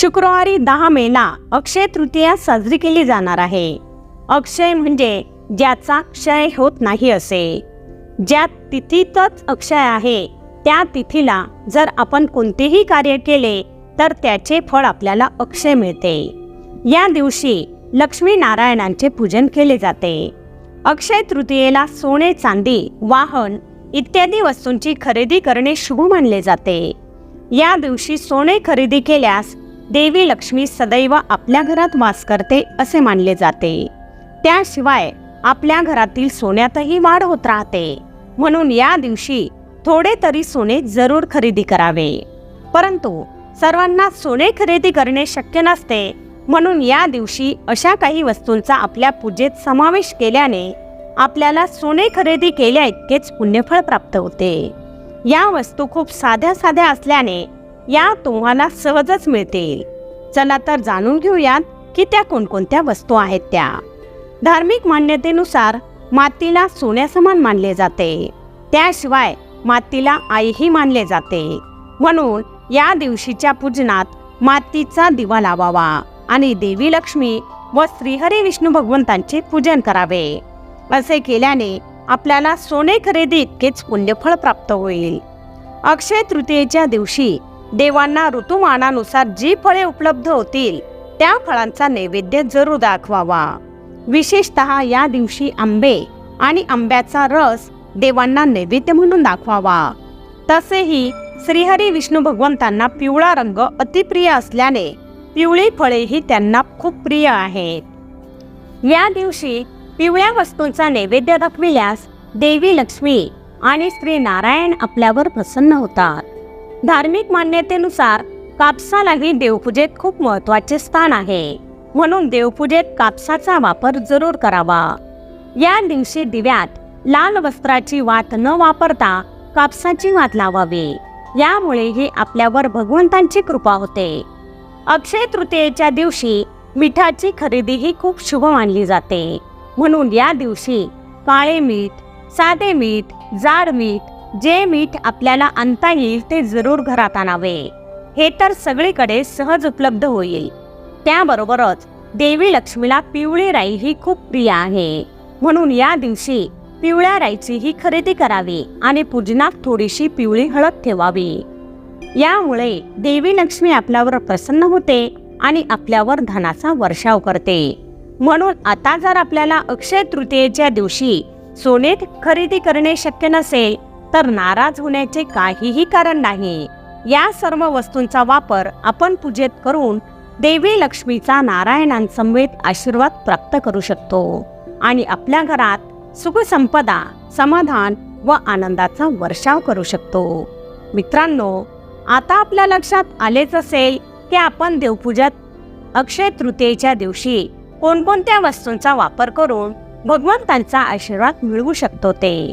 शुक्रवारी दहा मेला अक्षय तृतीया साजरी केली जाणार आहे. अक्षय म्हणजे ज्याचा क्षय होत नाही असे. ज्या तिथीतच अक्षय आहे त्या तिथीला जर आपण कोणतेही कार्य केले तर त्याचे फळ आपल्याला अक्षय मिळते. या दिवशी लक्ष्मी नारायणांचे पूजन केले जाते. अक्षय तृतीयेला सोने चांदी वाहन इत्यादी वस्तूंची खरेदी करणे शुभ मानले जाते. या दिवशी सोने खरेदी केल्यास देवी लक्ष्मी सदैव आपल्या घरात वास करते असे मानले जाते. त्याशिवाय आपल्या घरातील सोन्यातही वाढ होत राहते. म्हणून या दिवशी थोडे तरी सोने जरूर खरेदी करावे. परंतु सर्वांना सोने खरेदी करणे शक्य नसते. म्हणून या दिवशी अशा काही वस्तूंचा आपल्या पूजेत समावेश केल्याने आपल्याला सोने खरेदी केल्या इतकेच पुण्यफळ प्राप्त होते. या वस्तू खूप साध्या साध्या असल्याने या तुम्हाला सहजच मिळतील चला तर जाणून घेऊयात की त्या कोणकोणत्या वस्तू आहेत त्या. धार्मिक मान्यतेनुसार मातीला सोन्यासमान मानले जाते. त्याशिवाय मातीला आईही मानले जाते. म्हणून या दिवशीच्या पूजनात मातीचा दिवा लावावा आणि देवी लक्ष्मी व श्रीहरी विष्णू भगवंतांचे पूजन करावे. असे केल्याने आपल्याला सोने खरेदी इतकेच पुण्यफळ प्राप्त होईल. अक्षय तृतीयेच्या दिवशी देवांना ऋतुमानानुसार जी फळे उपलब्ध होतील त्या फळांचा नैवेद्य जरूर दाखवावा. विशेषतः या दिवशी आंबे आणि आंब्याचा रस देवांना नैवेद्य म्हणून दाखवावा. तसेही श्रीहरी विष्णू भगवंतांना पिवळा रंग अतिप्रिय असल्याने पिवळी फळेही त्यांना खूप प्रिय आहेत. या दिवशी पिवळ्या वस्तूंचा नैवेद्य दाखविल्यास देवी लक्ष्मी आणि श्री नारायण आपल्यावर प्रसन्न होतात. धार्मिक मान्यतेनुसार कापसालाही देवपूजेत खूप महत्त्वाचे स्थान आहे. म्हणून देवपूजेत कापसाचा वापर जरूर करावा. या दिवशी दिव्यात लाल वस्त्राची वात न वापरता कापसाची वात लावावी. यामुळे ही आपल्यावर भगवंतांची कृपा होते. अक्षय तृतीयेच्या दिवशी मिठाची खरेदी ही खूप शुभ मानली जाते. म्हणून या दिवशी काळे मीठ साधे मीठ जाड मीठ जे मीठ आपल्याला आणता येईल ते जरूर घरात आणावे. हे तर सगळीकडे सहज उपलब्ध होईल. त्याबरोबरच देवी लक्ष्मीला पिवळी राई ही खूप प्रिय आहे. म्हणून या दिवशी पिवळ्या राईची ही खरेदी करावी आणि पूजनात थोडीशी पिवळी हळद ठेवावी. यामुळे देवी लक्ष्मी आपल्यावर प्रसन्न होते आणि आपल्यावर धनाचा वर्षाव करते. म्हणून आता जर आपल्याला अक्षय तृतीयेच्या दिवशी सोने खरेदी करणे शक्य नसेल तर नाराज होण्याचे काहीही कारण नाही. या सर्व वस्तूंचा वापर आपण पूजेत करून देवी लक्ष्मीचा नारायणांसमवेत आशीर्वाद प्राप्त करू शकतो आणि आपल्या घरात सुखसंपदा समाधान व आनंदाचा वर्षाव करू शकतो. मित्रांनो आता आपल्या लक्षात आलेच असेल की आपण देवपूजात अक्षय तृतीयेच्या दिवशी कोणकोणत्या वस्तूंचा वापर करून भगवंतांचा आशीर्वाद मिळवू शकतो ते.